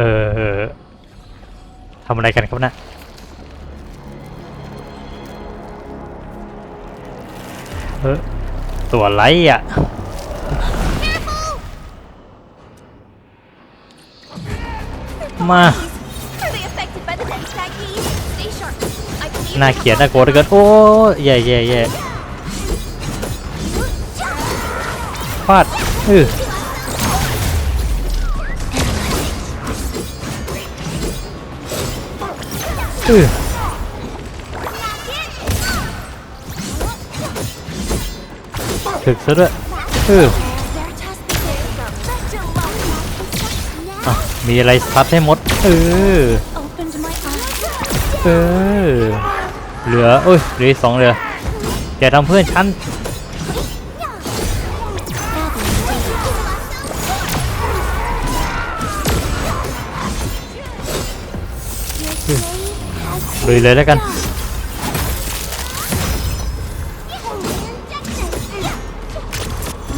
ออทำอะไรกันครับนะเออตัวไรอะมา Are they affected by the next Aggie? Stay sharp. I can even น่าเกลียดน่ากลัวเหลือเกินโอ้ยแย่แย่แย่ฟาดเออ ออถึกซะด้วยเอออะมีอะไรซัดให้หมด เออ เออ เหลือ โอ้ยเหลือสองเหลืออย่าทำเพื่อนฉัน ลุยเลยแล้วกัน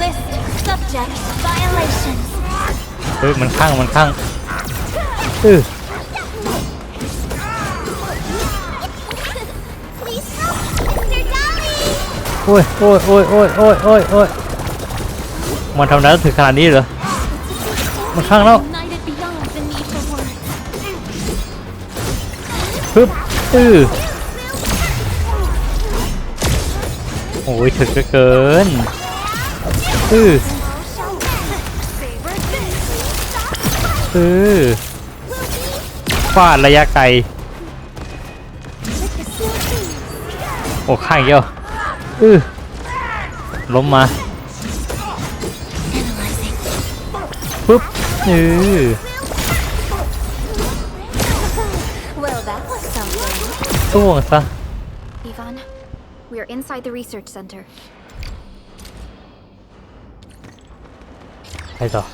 List subject violations. เฮ้ยมันข้างมันข้างเออ Please help, Mr. Dolly. โอ้ยโอ้ยโอ้ยโอ้ยโอ้ยโอ้ยโอ้ยมันทำได้ถึงขนาดนี้เหรอมันข้างแล้ว ออโอ้ยถึกเกินเออเออฟาดระยะไกล โอ้ข้างเยวเออล้มมาปึ๊บเออ something. ต้วงซะ Ivan, we are inside the research center. ไปต่อ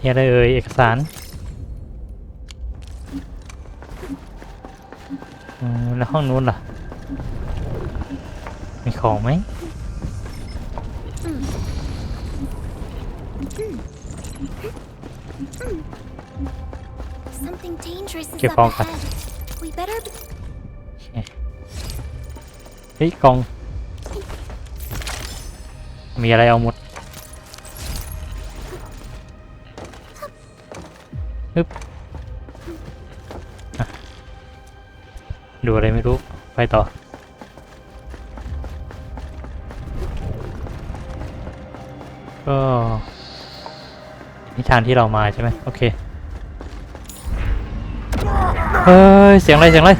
มีอะไรเอ่ยเอกสารอืมแล้วห้องนู้นล่ะ มีของไหม Something dangerous is Kìa up con kìa. ahead. We better be เฮ้ยกล่อง มีอะไรเอาหมดฮึบอะดูอะไรไม่รู้ ไปต่อ ก็นี่ทางที่เรามาใช่ไหมโอเคเฮ้ยเสียงอะไรเสียงอะไร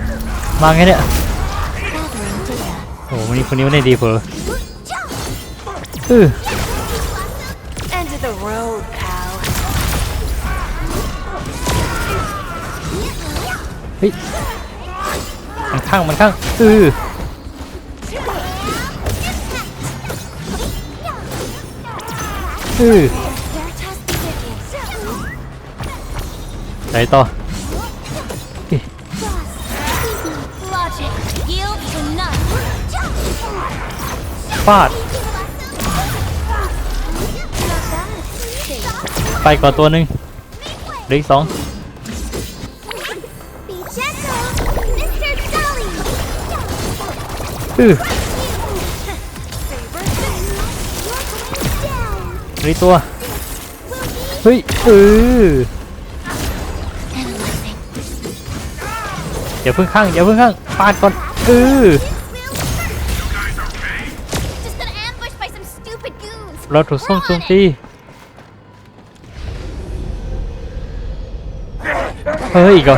มาไงเนี่ย gathering data. โอ้โหวันนี้คนนี้ไม่ได้ดีเผลอเออ End of the road, pal. เฮ้ยมันข้างมันข้างเออเออ They're testing it. ไหนต่อเอ๊ ฟาด ไปก่อนตัวหนึ่งเหลืออีกสองอืออกตัว เฮ้ยเอออย่าเพิ่งข้างอย่าเพิ่งข้างปาดก่อนเออ เราถูกส่งโจมตีเฮ้ยอีกเหรอ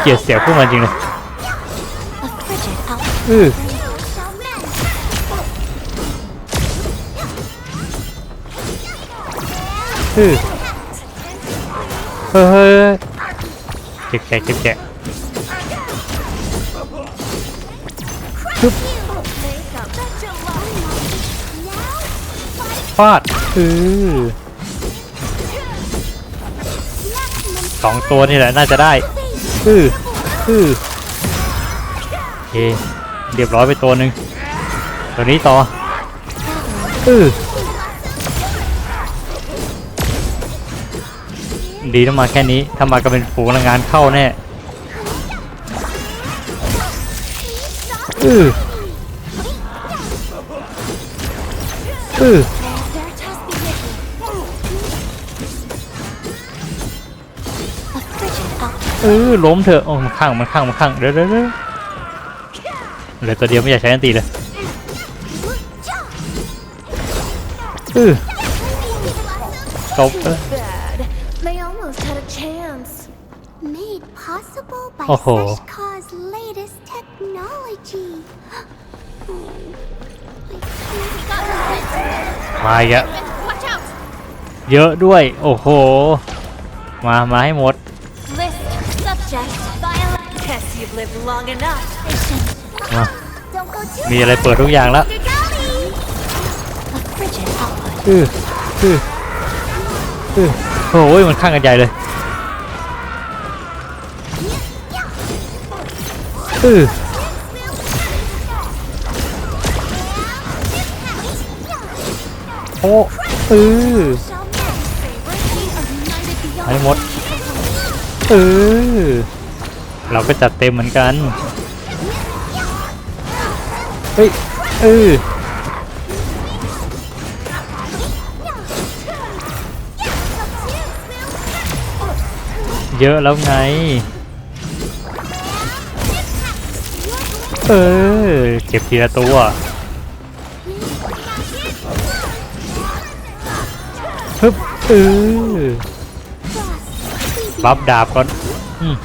เกลียดเสียงพวกมันจริงเลย A frigid outfit. เออ shall mend. เอเฮ้ยเฮ้ยเก็บแกะเก็บแก ฟาดเออสองตัวนี่แหละน่าจะได้เออเออโอเคเรียบร้อยไปตัวหนึ่งตัวนี้ต่อเออดีต้องมาแค่นี้ถ้ามาก็เป็นฝูงแรงงานเข้าแน่อืออือ ออล้มเถอะโอ้มันข้างมันข้างมันข้างเดี๋ยวเดี๋ยวเดี๋ยวเหลือตัวเดียวไม่อยากใช้อันตีเลยเออจบแล้ว Bad. They almost had a chance. Made possible by Oh. Seshka's latest technology. I มาอีกอะ can't- Watch out! เยอะด้วย โอ้โห มา มาให้หมด long enough. มา Don't go too มีอะไรเปิดทุกอย่างแล้ว Mr. Dolly. A frigid output. อืออืออือโอ้ยมันข้างกันใหญ่เลยอือโอ้อือ Shall men favorite we are united beyond ให้หมดเออ เราก็จัดเต็มเหมือนกัน เฮ้ยเออเยอะแล้วไง เออ เก็บทีละตัว ฮึบเออ บัฟดาบก่อน อืม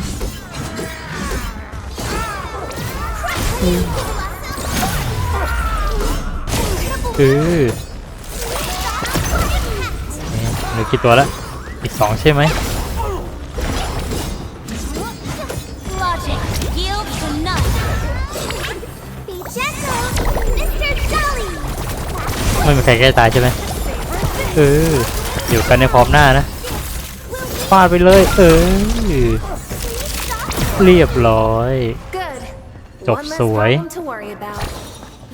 เออเหลือกี่ตัวแล้ว อีกสองใช่ไหมไม่มีใครใกล้ตายใช่ไหมเอออยู่กันในพร้อมหน้านะฟาดไปเลย เออเรียบร้อย Good. Chọc One less sủi. problem to worry about.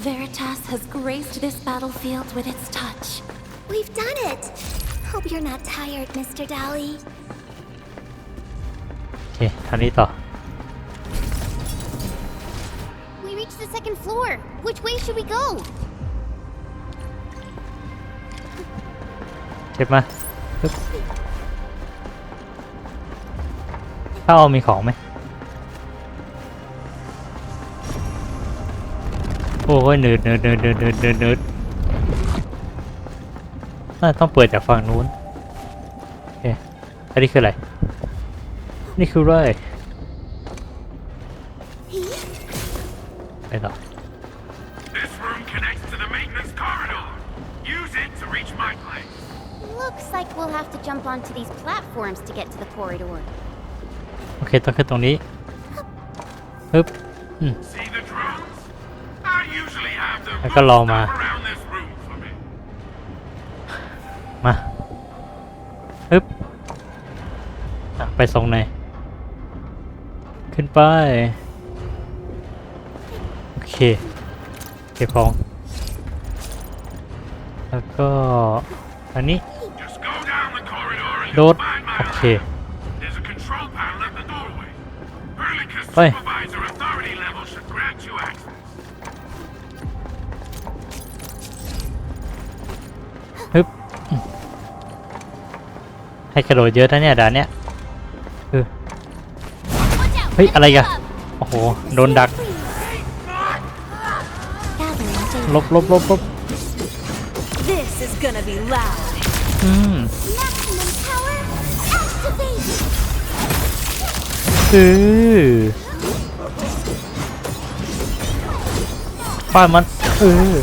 Veritas has graced this battlefield with its touch. We've done it. Hope you're not tired, Mr. Dolly. โอเคทางนี้ต่อ We reached the second floor. Which way should we go? เก็บมาปึ๊บถ้าเอามีของไหม โอ้ยเนืดเนืดเนืดเนืดเนืดเนืดเนืดน่าต้องเปิดจากฝั่งนู้นโอเคอันนี้คืออะไร นี่คืออะไรไปต่อ This room connects to the maintenance corridor. Use it to reach my place. Looks like we'll have to jump onto these platforms to get to the corridor. โอเคต้องขึ้นตรงนี้ปึ๊บ See the drones? I แล้วก็รอมา มาฮึบไปส่งไหน ขึ้นไป โอเค เก็บของ แล้วก็ อันนี้ โดด โอเค ไป ให้กระโดดเยอะนะเนี่ยด่านเนี้ยเออ Watch out! เฮ้ย อะไรกัน Up. โอ้โห โดนดัก Gathering data. ลบลบลบลบ This is gonna be loud. อืม Maximum power activate. เออฟาดมันเออ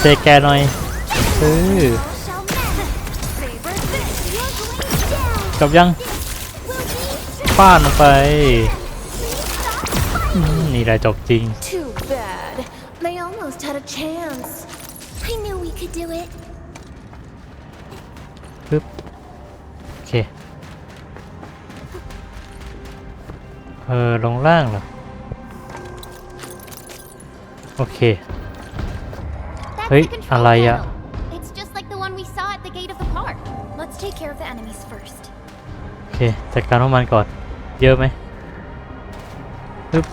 เจแกหน่อย เออ Shall men favorite this? You're going down. จบยัง Will we ฟาดลงไปอืมนี่แหละจบจริง Too bad. They almost had a chance. I knew we could do it. ปึ๊บโอเคเออลงล่างเหรอโอเค That's Hey, the control alaya. panel. It's just like care of the enemies first. โอเคจัดการพวกมันก่อน เยอะไหมปึ๊บ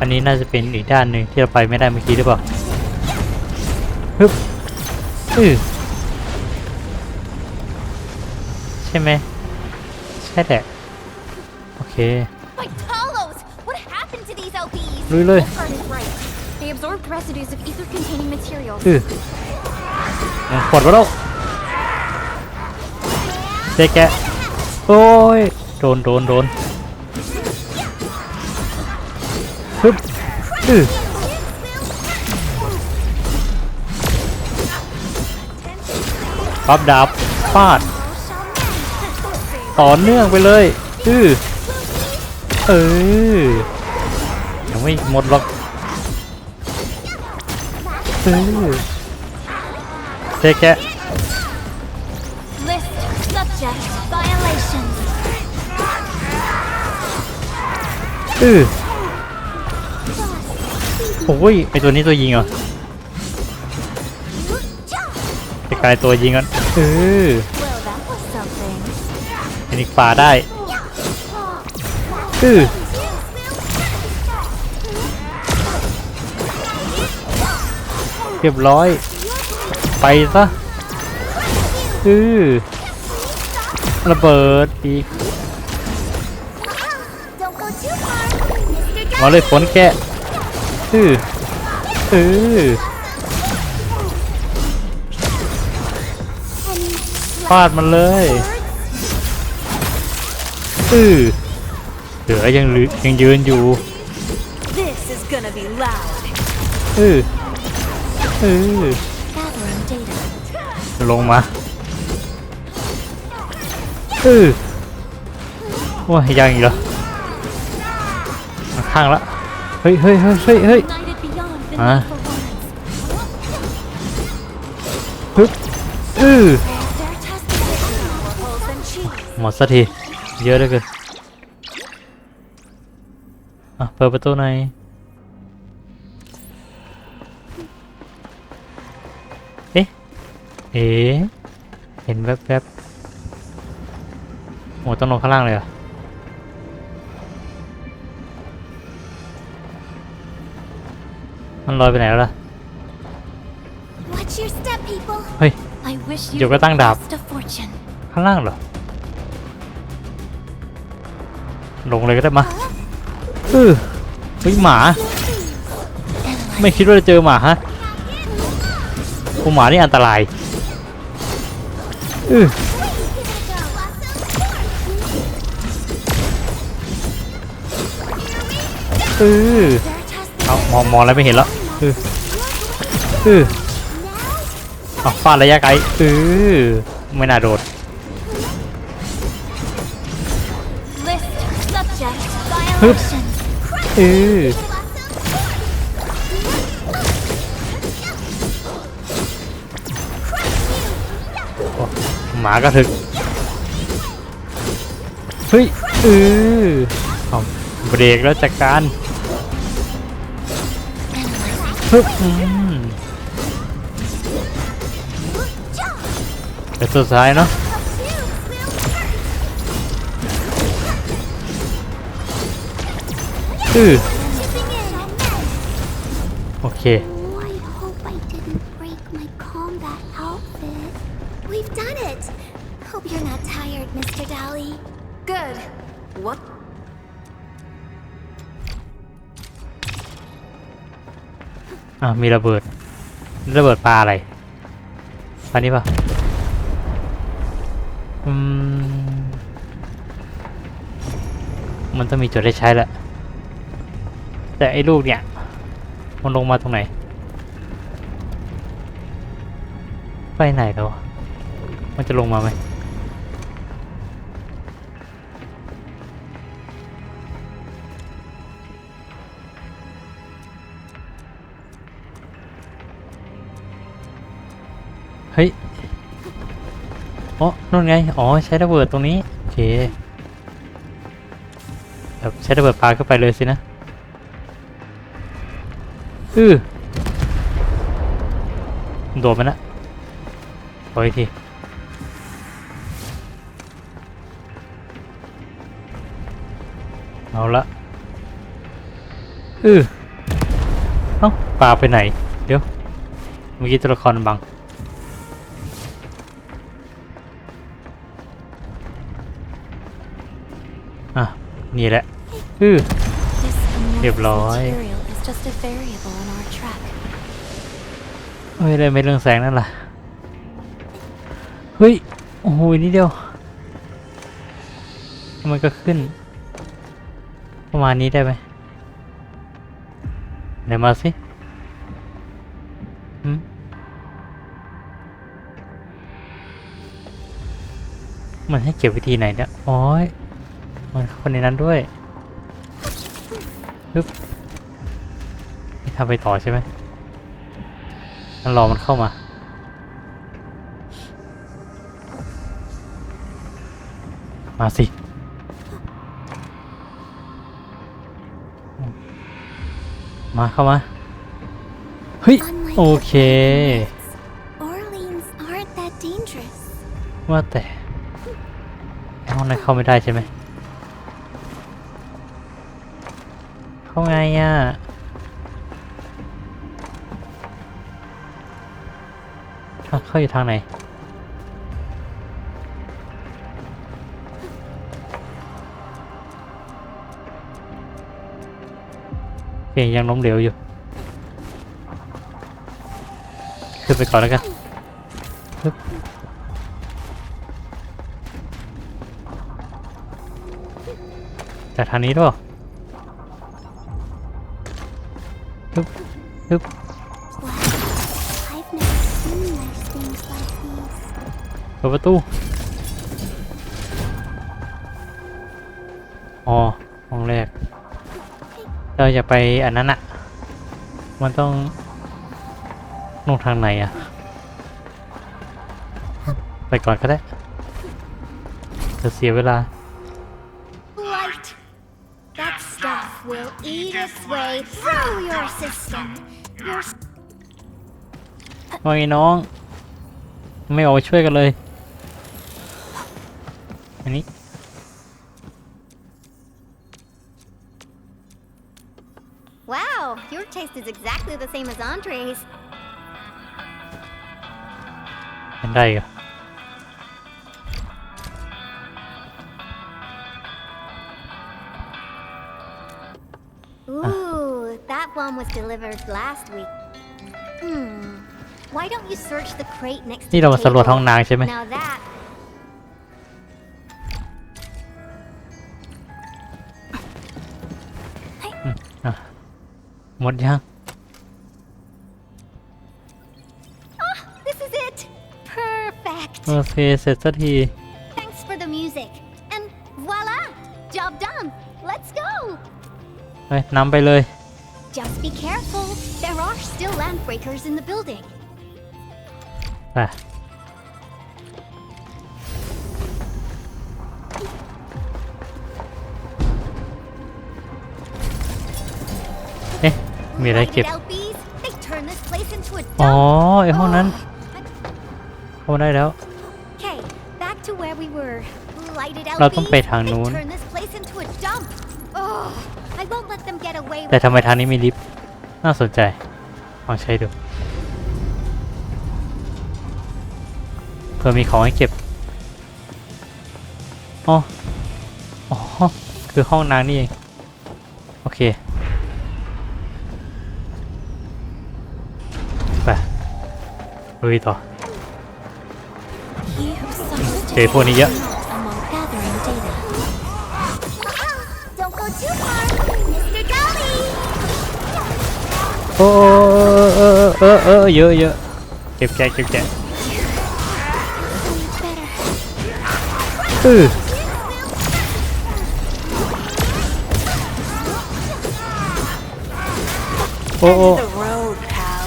อันนี้น่าจะเป็นอีกด้านหนึ่งที่เราไปไม่ได้เมื่อกี้หรือเปล่าฮึบอือใช่ไหมใช่แหละโอเค My Talos! What happened to these LPs? ลุยเลย Wolfguard is right. They absorbed residues of ether-containing materials. อือปลดมาแล้วเจ๊แกะโอ้ย โดน โดน โดนฮึบอือปั๊บดาบฟาด ต่อเนื่องไปเลย อือเออยังไม่หมดหรอก เออเจ๊แกะ List subject violations. อือโอ้ยไอตัวนี้ตัวยิงเหรอไอ้กายตัวยิงกันเออ Well, that was something. เป็นอีกป่าได้อือ เรียบร้อย ไปซะอือระเบิดอีก Don't go too far, Mr. มาเลยฝนแกะอืออือฟาดมันเลยอือเหลือยังเหลือยังยืนอยู่ This is gonna be loud. อื ออือลงมาอือว้ายยังอีกเหรอข้างละเฮ้ยเฮ้ยเฮ้ยเฮ้ยเฮ้ย United beyond the Hả? need for words. ฮึบอือหมดสักทีเยอะเหลือเกินอะเปิดประตูหน่อย เอ๊ะเห็นแวบๆโอ้ต้องลงข้างล่างเลยเหรอมันลอยไปไหนแล้วล่ะ Watch your step, people. เฮ้ย I wish you เดี๋ยวก็ตั้งดาบ best of fortune. ข้างล่างเหรอ ลงเลยก็ได้มาเออเฮ้ยหมาไม่คิดว่าจะเจอหมาฮะโอ้หมานี่อันตราย เออเออ Their task เอามองมองแล้วไม่เห็นแล้วเออเออเอาฟาดระยะไกลเออไม่น่าโดด list subject violations. เออ หมาก็ถึกเฮ้ยเออเอาเบรกแล้วจัดการฮึบอืมเป็นสุดท้ายเนาะอือโอเค We've done it. Hope you're not tired, Mr. Dally. Good. What? อะมีระเบิด ระเบิดปลาอะไรปลานี้ปะอืม มันต้องมีจุดได้ใช้แหละ แต่ไอ้ลูกเนี่ย มันลงมาตรงไหน ไปไหนแล้ววะ มันจะลงมาไหมเฮ้ยอ๋อนู่นไง อ๋อ ใช้ระเบิดตรงนี้ โอเค แบบใช้ระเบิดปาเข้าไปเลยสินะ อือโดดมันนะขออีกที เอาละอือเอ้าปลาไปไหน เดี๋ยว เมื่อกี้ตัวละครบัง อะ นี่แหละอือ This Điệp amorphous lỗi. material is just a variable on our track. ไม่ได้ไม่เรื่องแสงนั่นล่ะ เฮ้ย โอ้โหนิดเดียว มันก็ขึ้น ประมาณนี้ได้ไหมไหนมาสิมันให้เก็บวิธีไหนเนี่ยโอ้ยมันเข้าในนั้นด้วยปึ๊บทำไปต่อใช่ไหมงั้นรอมันเข้ามามาสิ มาเข้ามา เฮ้ย Unlike โอ the เค planets, Orleans aren't that dangerous. ว่าแต่ไอ้ห้องนั้นเข้าไม่ได้ใช่ไหม เข้าไงอะทางเข้าอยู่ทางไหน เพียยังล้มเหลวอยู่ ขึ้นไปก่อนแล้วกันจากทางนี้ด้วยฮึบฮึบเปิดประตู อ๋อ เราจะไปอันนั้นอะมันต้องลงทางไหนอะไปก่อนก็ได้จะเสียเวลา Light! That stuff will eat its way through your system. Your ว่าไงน้อง ไม่ออกไปช่วยกันเลย อันนี้ Wow, your taste is exactly the same as Andre's. เห็นได้เหรอ Ooh, that one was delivered last week. Hmm. Why don't you search the crate next to นี่ the เรามาสำรวจ table? ห้องนางใช่ไหม Now that หมดยัง this is it. Perfect. โอเค เสร็จสักที Thanks for the music. And voila, job done. Let's go. ไปนำไปเลย Just be careful. There are still land breakers in the building. อ๊ะมีอะไรเก็บ Lighted LBs, they turn this place into a อ๋อ dump. ไอห้องนั้น Oh, เข้าได้แล้ว Okay, back to where we were. Lighted เราต้อง LBs, ไปทางนู้น they turn this place into a dump. Oh, I won't let them get away แต่ with ทำไมทางนี้มีลิฟต์น่าสนใจ ลองใช้ดูเพื่อมีของให้เก็บ อ๋อ อ๋อ คือห้องนางนี่เอง โอเค ลุยต่อ You summoned เจอพวกนี้เยอะ among gathering data. Don't go too far, Mr. Dolly. โอ้เออเออเออเยอะเยอะเก็บแกะเก็บแกะ Better. อือโอ้โอ้ The road, pal.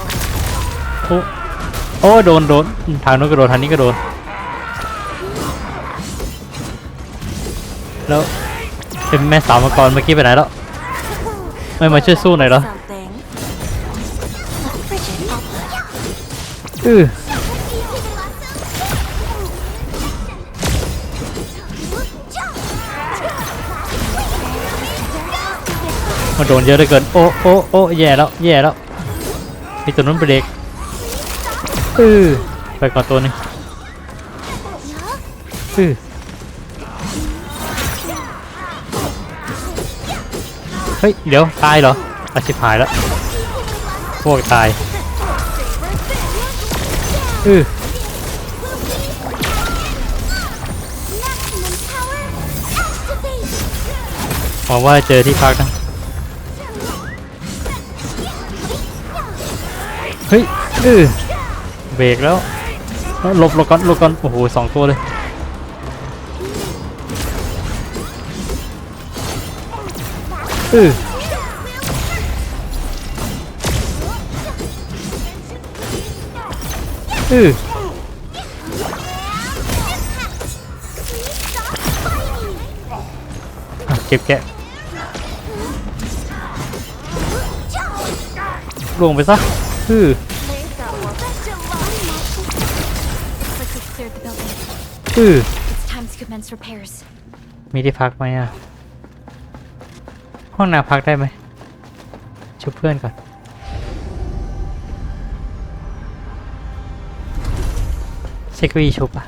โอ้โดนโดนทางนู้นก็โดนทางนี้ก็โดน แล้วเป็นแม่สาวมังกรเมื่อกี้ไปไหนแล้ว ไม่มาช่วยสู้หน่อยเหรอ Something. Look, Bridget, I'll อือมันโดนเยอะเหลือเกิน โอ้โอ้โอ้แย่แล้ว แย่แล้วมีตัวนู้นเบรก อือไปก่อนตัวหนึงอือเฮ้ย เดี๋ยวตายเหรออาชิบหายแล้ว พวกตายอือหวังว่าเจอที่พักนะ เฮ้ยเออ เบรกแล้วหลบหลบก่อนหลบก่อนโอ้โหสองตัวเลยเออเออเก็บแกะลงไปซะเออ ออ It's time to commence repairs. มีที่พักไหมอะ ห้องน้ำพักได้ไหมชุบเพื่อนก่อนเซ็กวีชุบอะ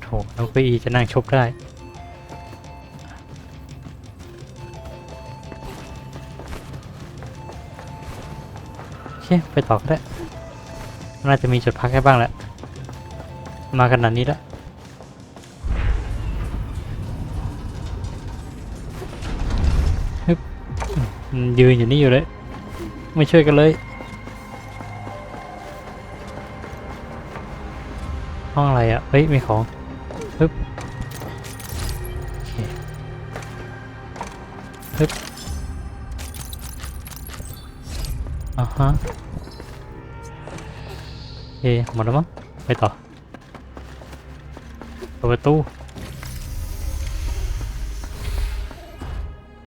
โถน้องเก้าอีจะนั่งชุบได้โอเคไปต่อก็ได้ น่าจะมีจุดพักให้บ้างแหละ มาขนาดนี้แล้วฮึบยืนอยู่นี่อยู่เลย ไม่ช่วยกันเลย ห้องอะไรอะ่ะ เฮ้ย มีของฮึบฮึบอ่าฮะ หมดแล้วมั้งไปต่อเปิดประตู